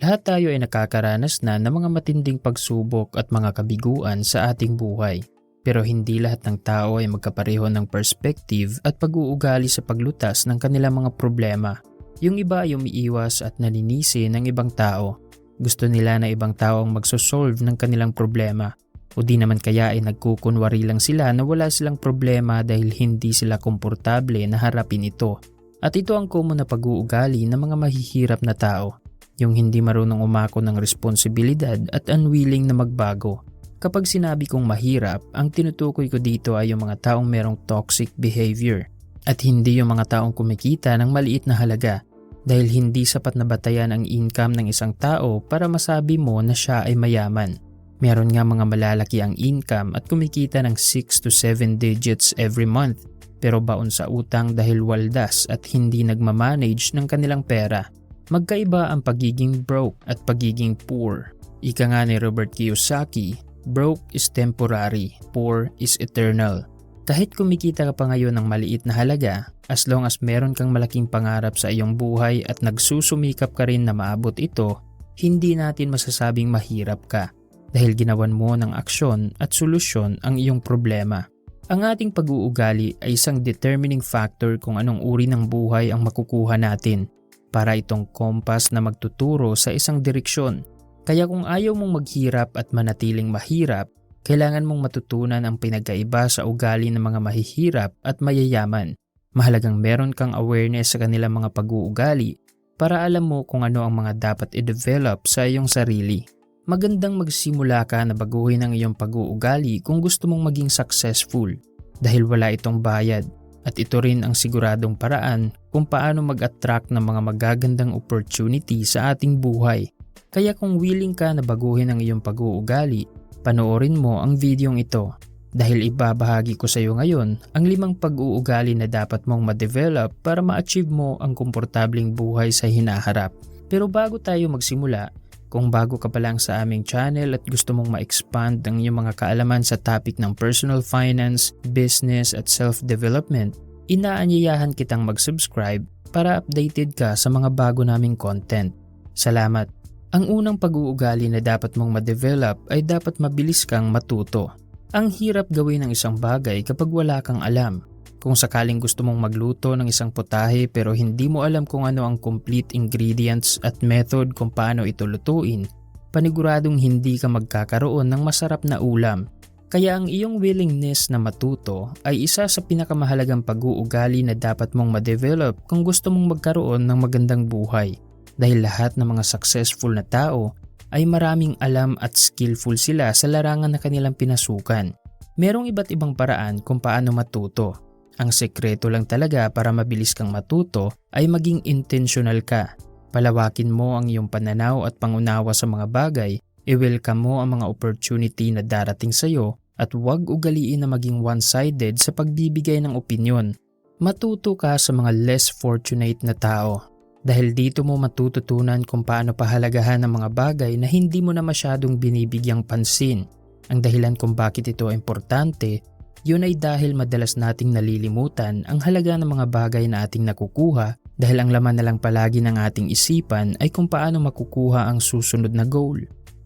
Lahat tayo ay nakakaranas na ng mga matinding pagsubok at mga kabiguan sa ating buhay. Pero hindi lahat ng tao ay magkapareho ng perspective at pag-uugali sa paglutas ng kanilang mga problema. Yung iba ay umiiwas at naninisi ng ibang tao. Gusto nila na ibang tao ang magsosolve ng kanilang problema. O di naman kaya ay nagkukunwari lang sila na wala silang problema dahil hindi sila komportable na harapin ito. At ito ang common na pag-uugali ng mga mahihirap na tao yung hindi marunong umako ng responsibilidad at unwilling na magbago. Kapag sinabi kong mahirap, ang tinutukoy ko dito ay yung mga taong merong toxic behavior at hindi yung mga taong kumikita ng maliit na halaga dahil hindi sapat na batayan ang income ng isang tao para masabi mo na siya ay mayaman. Meron nga mga malalaki ang income at kumikita ng 6 to 7 digits every month pero baon sa utang dahil waldas at hindi nagmamanage ng kanilang pera. Magkaiba ang pagiging broke at pagiging poor. Ika nga ni Robert Kiyosaki, broke is temporary, poor is eternal. Kahit kumikita ka pa ngayon ng maliit na halaga, as long as meron kang malaking pangarap sa iyong buhay at nagsusumikap ka rin na maabot ito, hindi natin masasabing mahirap ka dahil ginawan mo ng aksyon at solusyon ang iyong problema. Ang ating pag-uugali ay isang determining factor kung anong uri ng buhay ang makukuha natin para itong kompas na magtuturo sa isang direksyon. Kaya kung ayaw mong maghirap at manatiling mahirap, kailangan mong matutunan ang pinagkaiba sa ugali ng mga mahihirap at mayayaman. Mahalagang meron kang awareness sa kanilang mga pag-uugali para alam mo kung ano ang mga dapat i-develop sa iyong sarili. Magandang magsimula ka na baguhin ang iyong pag-uugali kung gusto mong maging successful dahil wala itong bayad at ito rin ang siguradong paraan kung paano mag-attract ng mga magagandang opportunity sa ating buhay. Kaya kung willing ka na baguhin ang iyong pag-uugali, panoorin mo ang videong ito dahil ibabahagi ko sa iyo ngayon ang limang pag-uugali na dapat mong ma-develop para ma-achieve mo ang komportabling buhay sa hinaharap. Pero bago tayo magsimula, kung bago ka pa lang sa aming channel at gusto mong ma-expand ang iyong mga kaalaman sa topic ng personal finance, business at self-development, inaanyayahan kitang mag-subscribe para updated ka sa mga bago naming content. Salamat! Ang unang pag-uugali na dapat mong ma-develop ay dapat mabilis kang matuto. Ang hirap gawin ng isang bagay kapag wala kang alam. Kung sakaling gusto mong magluto ng isang putahe pero hindi mo alam kung ano ang complete ingredients at method kung paano ito lutuin, paniguradong hindi ka magkakaroon ng masarap na ulam. Kaya ang iyong willingness na matuto ay isa sa pinakamahalagang pag-uugali na dapat mong ma-develop kung gusto mong magkaroon ng magandang buhay. Dahil lahat ng mga successful na tao ay maraming alam at skillful sila sa larangan na kanilang pinasukan. Merong iba't ibang paraan kung paano matuto ang sekreto lang talaga para mabilis kang matuto ay maging intentional ka. Palawakin mo ang iyong pananaw at pangunawa sa mga bagay, i-welcome mo ang mga opportunity na darating sa iyo at huwag ugaliin na maging one-sided sa pagbibigay ng opinyon. Matuto ka sa mga less fortunate na tao dahil dito mo matututunan kung paano pahalagahan ang mga bagay na hindi mo na masyadong binibigyang pansin. Ang dahilan kung bakit ito importante yun ay dahil madalas nating nalilimutan ang halaga ng mga bagay na ating nakukuha dahil ang laman na lang palagi ng ating isipan ay kung paano makukuha ang susunod na goal.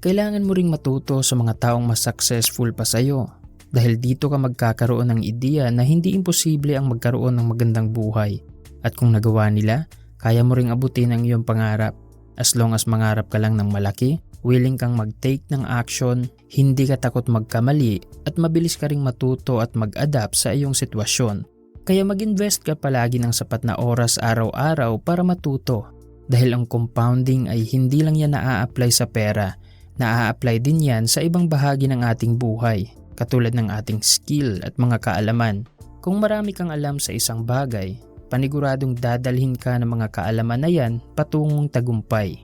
Kailangan mo ring matuto sa mga taong mas successful pa sa'yo dahil dito ka magkakaroon ng ideya na hindi imposible ang magkaroon ng magandang buhay. At kung nagawa nila, kaya mo ring abutin ang iyong pangarap. As long as mangarap ka lang ng malaki, willing kang mag-take ng action, hindi ka takot magkamali at mabilis ka ring matuto at mag-adapt sa iyong sitwasyon. Kaya mag-invest ka palagi ng sapat na oras araw-araw para matuto. Dahil ang compounding ay hindi lang yan naa-apply sa pera, naa-apply din yan sa ibang bahagi ng ating buhay, katulad ng ating skill at mga kaalaman. Kung marami kang alam sa isang bagay, paniguradong dadalhin ka ng mga kaalaman na yan patungong tagumpay.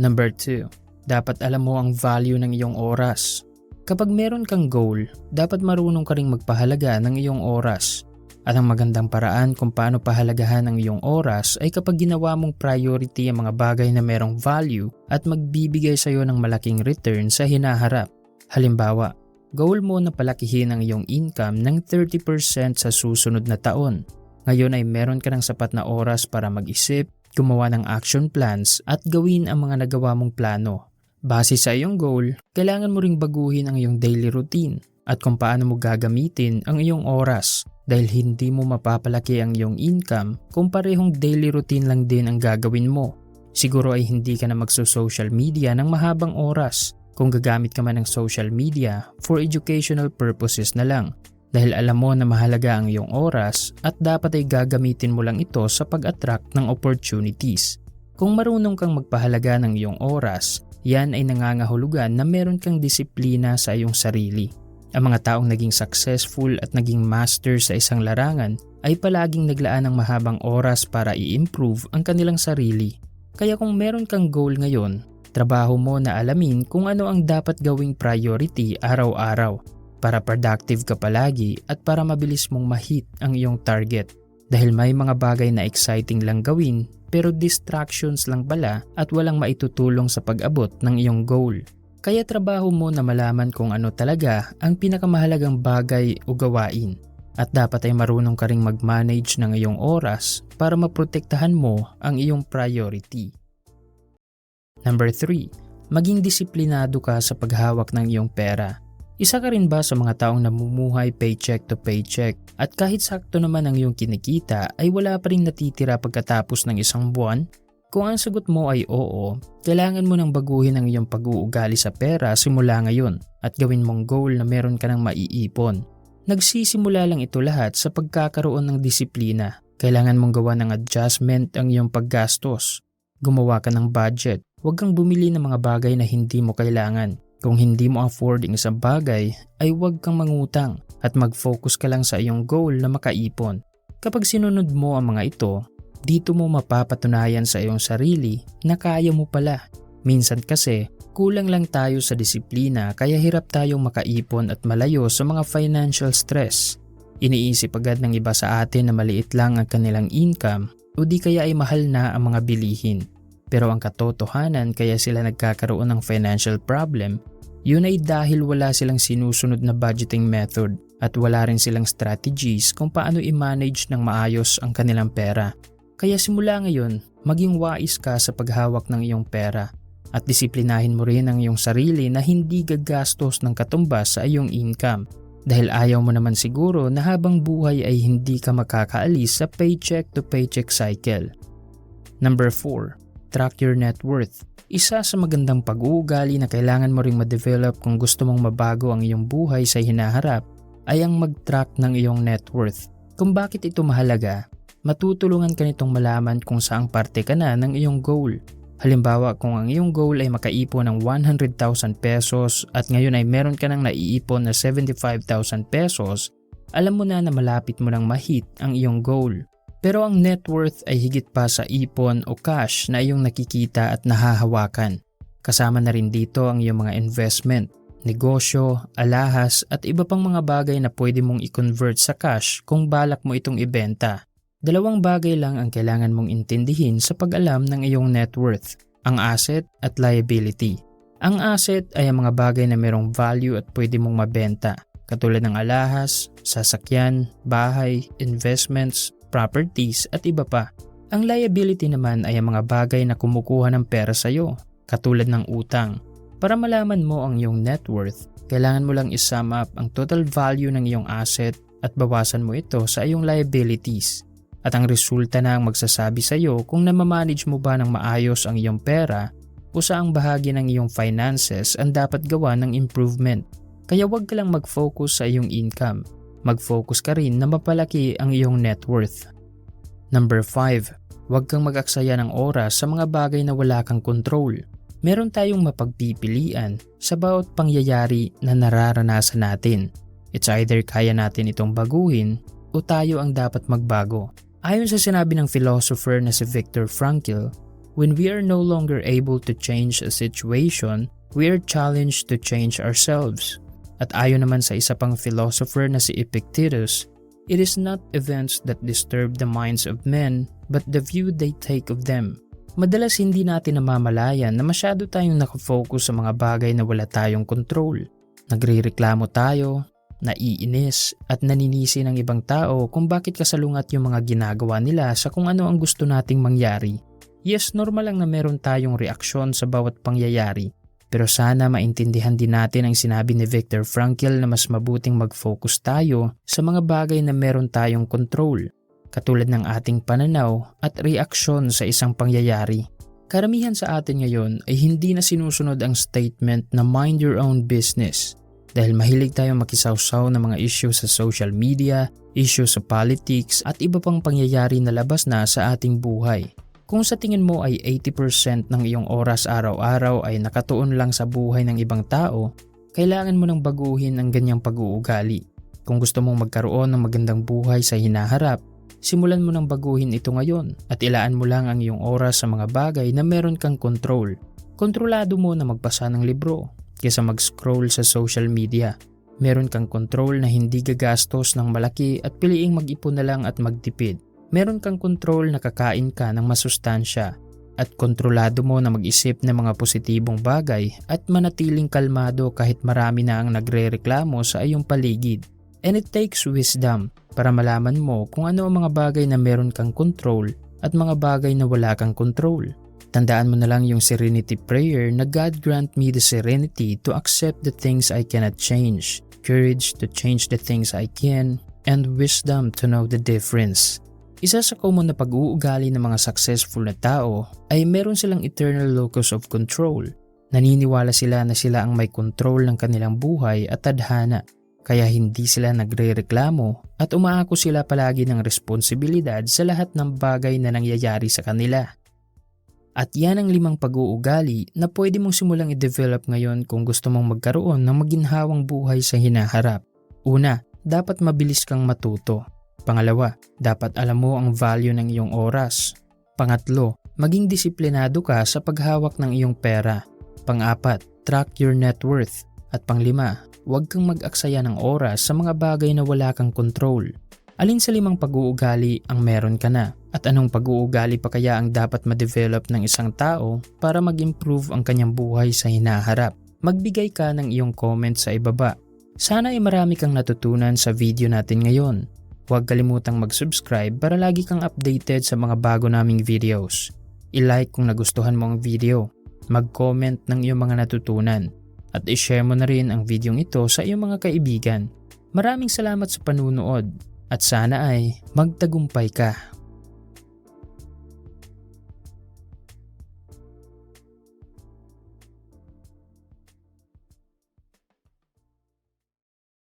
Number 2 dapat alam mo ang value ng iyong oras. Kapag meron kang goal, dapat marunong ka ring magpahalaga ng iyong oras. At ang magandang paraan kung paano pahalagahan ang iyong oras ay kapag ginawa mong priority ang mga bagay na merong value at magbibigay sa iyo ng malaking return sa hinaharap. Halimbawa, goal mo na palakihin ang iyong income ng 30% sa susunod na taon. Ngayon ay meron ka ng sapat na oras para mag-isip, gumawa ng action plans at gawin ang mga nagawa mong plano. Base sa iyong goal, kailangan mo ring baguhin ang iyong daily routine at kung paano mo gagamitin ang iyong oras dahil hindi mo mapapalaki ang iyong income kung parehong daily routine lang din ang gagawin mo. Siguro ay hindi ka na magso-social media ng mahabang oras kung gagamit ka man ng social media for educational purposes na lang dahil alam mo na mahalaga ang iyong oras at dapat ay gagamitin mo lang ito sa pag-attract ng opportunities. Kung marunong kang magpahalaga ng iyong oras, yan ay nangangahulugan na meron kang disiplina sa iyong sarili. Ang mga taong naging successful at naging master sa isang larangan ay palaging naglaan ng mahabang oras para i-improve ang kanilang sarili. Kaya kung meron kang goal ngayon, trabaho mo na alamin kung ano ang dapat gawing priority araw-araw para productive ka palagi at para mabilis mong mahit ang iyong target. Dahil may mga bagay na exciting lang gawin pero distractions lang pala at walang maitutulong sa pag-abot ng iyong goal. Kaya trabaho mo na malaman kung ano talaga ang pinakamahalagang bagay o gawain. At dapat ay marunong ka ring mag-manage ng iyong oras para maprotektahan mo ang iyong priority. Number 3. Maging disiplinado ka sa paghawak ng iyong pera. Isa ka rin ba sa mga taong namumuhay paycheck to paycheck at kahit sakto naman ang iyong kinikita ay wala pa rin natitira pagkatapos ng isang buwan? Kung ang sagot mo ay oo, kailangan mo nang baguhin ang iyong pag-uugali sa pera simula ngayon at gawin mong goal na meron ka ng maiipon. Nagsisimula lang ito lahat sa pagkakaroon ng disiplina. Kailangan mong gawa ng adjustment ang iyong paggastos. Gumawa ka ng budget. Huwag kang bumili ng mga bagay na hindi mo kailangan kung hindi mo afford ang isang bagay, ay huwag kang mangutang at mag-focus ka lang sa iyong goal na makaipon. Kapag sinunod mo ang mga ito, dito mo mapapatunayan sa iyong sarili na kaya mo pala. Minsan kasi, kulang lang tayo sa disiplina kaya hirap tayong makaipon at malayo sa mga financial stress. Iniisip agad ng iba sa atin na maliit lang ang kanilang income o di kaya ay mahal na ang mga bilihin. Pero ang katotohanan kaya sila nagkakaroon ng financial problem yun ay dahil wala silang sinusunod na budgeting method at wala rin silang strategies kung paano i-manage ng maayos ang kanilang pera. Kaya simula ngayon, maging wais ka sa paghawak ng iyong pera at disiplinahin mo rin ang iyong sarili na hindi gagastos ng katumbas sa iyong income dahil ayaw mo naman siguro na habang buhay ay hindi ka makakaalis sa paycheck to paycheck cycle. Number 4. Track your net worth. Isa sa magandang pag-uugali na kailangan mo ring ma-develop kung gusto mong mabago ang iyong buhay sa hinaharap ay ang mag-track ng iyong net worth. Kung bakit ito mahalaga, matutulungan ka nitong malaman kung saang parte ka na ng iyong goal. Halimbawa kung ang iyong goal ay makaipon ng 100,000 pesos at ngayon ay meron ka nang naiipon na 75,000 pesos, alam mo na na malapit mo nang mahit ang iyong goal. Pero ang net worth ay higit pa sa ipon o cash na iyong nakikita at nahahawakan. Kasama na rin dito ang iyong mga investment, negosyo, alahas at iba pang mga bagay na pwede mong i-convert sa cash kung balak mo itong ibenta. Dalawang bagay lang ang kailangan mong intindihin sa pag-alam ng iyong net worth, ang asset at liability. Ang asset ay ang mga bagay na mayroong value at pwede mong mabenta, katulad ng alahas, sasakyan, bahay, investments, properties at iba pa. Ang liability naman ay ang mga bagay na kumukuha ng pera sa iyo, katulad ng utang. Para malaman mo ang iyong net worth, kailangan mo lang isum up ang total value ng iyong asset at bawasan mo ito sa iyong liabilities. At ang resulta na ang magsasabi sa iyo kung namamanage mo ba ng maayos ang iyong pera o saang bahagi ng iyong finances ang dapat gawa ng improvement. Kaya huwag ka lang mag-focus sa iyong income mag-focus ka rin na mapalaki ang iyong net worth. Number 5. Huwag kang mag-aksaya ng oras sa mga bagay na wala kang control. Meron tayong mapagpipilian sa bawat pangyayari na nararanasan natin. It's either kaya natin itong baguhin o tayo ang dapat magbago. Ayon sa sinabi ng philosopher na si Viktor Frankl, when we are no longer able to change a situation, we are challenged to change ourselves. At ayon naman sa isa pang philosopher na si Epictetus, it is not events that disturb the minds of men but the view they take of them. Madalas hindi natin namamalayan na masyado tayong nakafocus sa mga bagay na wala tayong control. Nagre-reklamo tayo, naiinis at naninisi ng ibang tao kung bakit kasalungat yung mga ginagawa nila sa kung ano ang gusto nating mangyari. Yes, normal lang na meron tayong reaksyon sa bawat pangyayari. Pero sana maintindihan din natin ang sinabi ni Viktor Frankl na mas mabuting mag-focus tayo sa mga bagay na meron tayong control, katulad ng ating pananaw at reaksyon sa isang pangyayari. Karamihan sa atin ngayon ay hindi na sinusunod ang statement na mind your own business dahil mahilig tayong makisawsaw ng mga issue sa social media, issue sa politics at iba pang pangyayari na labas na sa ating buhay. Kung sa tingin mo ay 80% ng iyong oras araw-araw ay nakatuon lang sa buhay ng ibang tao, kailangan mo nang baguhin ang ganyang pag-uugali. Kung gusto mong magkaroon ng magandang buhay sa hinaharap, simulan mo nang baguhin ito ngayon at ilaan mo lang ang iyong oras sa mga bagay na meron kang control. Kontrolado mo na magbasa ng libro kaysa mag-scroll sa social media. Meron kang control na hindi gagastos ng malaki at piliing mag-ipon na lang at magtipid meron kang kontrol na kakain ka ng masustansya at kontrolado mo na mag-isip ng mga positibong bagay at manatiling kalmado kahit marami na ang nagre-reklamo sa iyong paligid. And it takes wisdom para malaman mo kung ano ang mga bagay na meron kang control at mga bagay na wala kang control. Tandaan mo na lang yung serenity prayer na God grant me the serenity to accept the things I cannot change, courage to change the things I can, and wisdom to know the difference. Isa sa common na pag-uugali ng mga successful na tao ay meron silang eternal locus of control. Naniniwala sila na sila ang may control ng kanilang buhay at tadhana kaya hindi sila nagre-reklamo at umaako sila palagi ng responsibilidad sa lahat ng bagay na nangyayari sa kanila. At yan ang limang pag-uugali na pwede mong simulang i-develop ngayon kung gusto mong magkaroon ng maginhawang buhay sa hinaharap. Una, dapat mabilis kang matuto. Pangalawa, dapat alam mo ang value ng iyong oras. Pangatlo, maging disiplinado ka sa paghawak ng iyong pera. Pangapat, track your net worth. At panglima, huwag kang mag-aksaya ng oras sa mga bagay na wala kang control. Alin sa limang pag-uugali ang meron ka na? At anong pag-uugali pa kaya ang dapat ma-develop ng isang tao para mag-improve ang kanyang buhay sa hinaharap? Magbigay ka ng iyong comment sa ibaba. Sana ay marami kang natutunan sa video natin ngayon. Huwag kalimutang mag-subscribe para lagi kang updated sa mga bago naming videos. I-like kung nagustuhan mo ang video, mag-comment ng iyong mga natutunan, at i-share mo na rin ang videong ito sa iyong mga kaibigan. Maraming salamat sa panunood at sana ay magtagumpay ka.